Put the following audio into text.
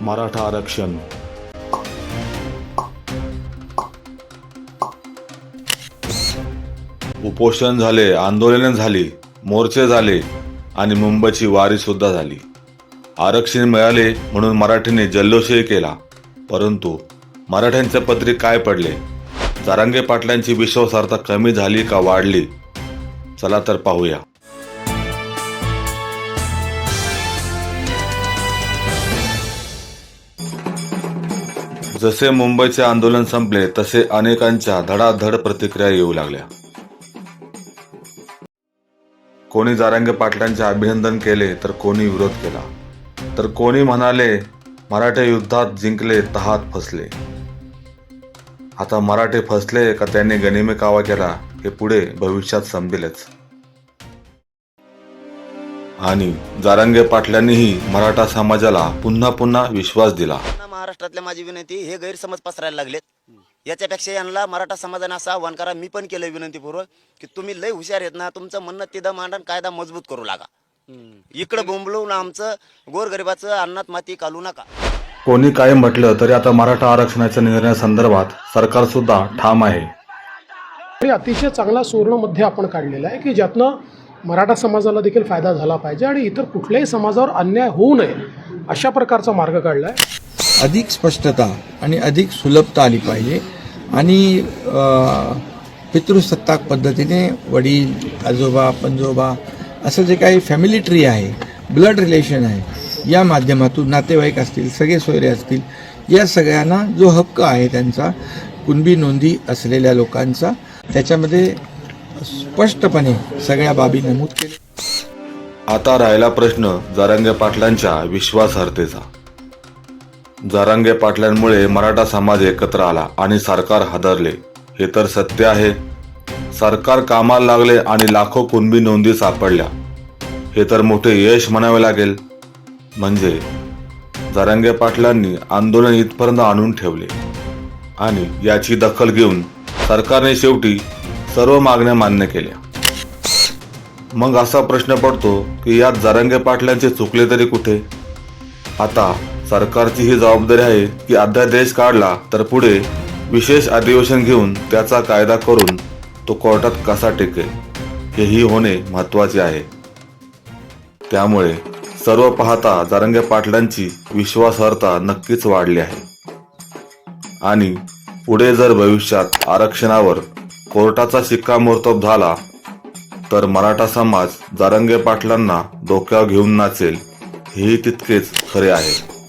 मराठा आरक्षण. उपोषण झाले आंदोलने झाली मोर्चे झाले आणि मुंबईची वारी सुद्धा झाली. आरक्षण मिळाले म्हणून मराठीने जल्लोषही केला. परंतु मराठ्यांच्या पत्री काय पडले? जारांगे पाटलांची विश्वासार्हता कमी झाली का वाढली? चला तर पाहूया. जसे मुंबईचे आंदोलन संपले तसे अनेकांच्या धडाधड प्रतिक्रिया येऊ लागल्या. कोणी जारांगे पाटलांचे अभिनंदन केले तर कोणी विरोध केला. तर कोणी म्हणाले मराठे युद्धात जिंकले तहात फसले. आता मराठे फसले का त्यांनी गनिमे कावा केला हे पुढे भविष्यात समजेलच. आणि जारांगे पाटलांनीही मराठा समाजाला पुन्हा पुन्हा विश्वास दिला. महाराष्ट्रातल्या माझी विनंती हे गैरसमज पसरायला लागलेत. याच्यापेक्षा यांना मराठा समाजाने असं आव्हान करा. मी पण केलं विनंतीपूर्वक की तुम्ही लय हुशार आहेत ना तुमचं म्हणणं तिथं मांडण कायदा मजबूत करू लागा. इकडं बोंबलवून आमचं गोरगरिबाचं अन्नात माती कालू नका. कोणी काय म्हटलं तरी आता मराठा आरक्षणाच्या निर्णयासंदर्भात सरकार सुद्धा ठाम आहे. आणि अतिशय चांगला सुवर्णमध्ये आपण काढलेला आहे की ज्यातनं मराठा समाजाला देखील फायदा झाला पाहिजे आणि इतर कुठल्याही समाजावर अन्याय होऊ नये अशा प्रकारचा मार्ग काढला आहे अधिक स्पष्टता आणि अधिक सुलभता आली पाहिजे. आणि पितृसत्ताक पद्धतीने वडील आजोबा पंजोबा असं जे काही फॅमिली ट्री आहे ब्लड रिलेशन आहे या माध्यमातून नातेवाईक असतील सगळे सोयरे असतील या सगळ्यांना जो हक्क आहे त्यांचा कुणबी नोंदी असलेल्या लोकांचा त्याच्यामध्ये स्पष्टपणे सगळ्या बाबी नमूद केल्या. आता राहिला प्रश्न जारांगे पाटलांच्या विश्वासार्हतेचा. जारांगे पाटलांमुळे मराठा समाज एकत्र आला आणि सरकार हादरले. हे तर सत्य आहे. सरकार कामाला लागले आणि लाखो कुणबी नोंदी सापडल्या. हे तर मोठे यश म्हणावे लागेल. म्हणजे जारांगे पाटलांनी आंदोलन इथपर्यंत आणून ठेवले. आणि याची दखल घेऊन सरकारने शेवटी सर्व मागण्या मान्य केल्या. मग असा प्रश्न पडतो की यात जरांगे पाटलांचे चुकले तरी कुठे? आता सरकारची ही जबाबदारी आहे की अध्यादेश काढला तर पुढे विशेष अधिवेशन घेऊन त्याचा कायदा करून तो कोर्टात कसा टिकेल हेही होणे महत्त्वाचे आहे. त्यामुळे सर्व पाहता जारंगे पाटलांची विश्वासार्हता नक्कीच वाढली आहे. आणि पुढे जर भविष्यात आरक्षणावर कोर्टाचा शिक्कामोर्तब झाला तर मराठा समाज जारंगे पाटलांना डोक्यावर घेऊन नाचेल हेही तितकेच खरे आहे.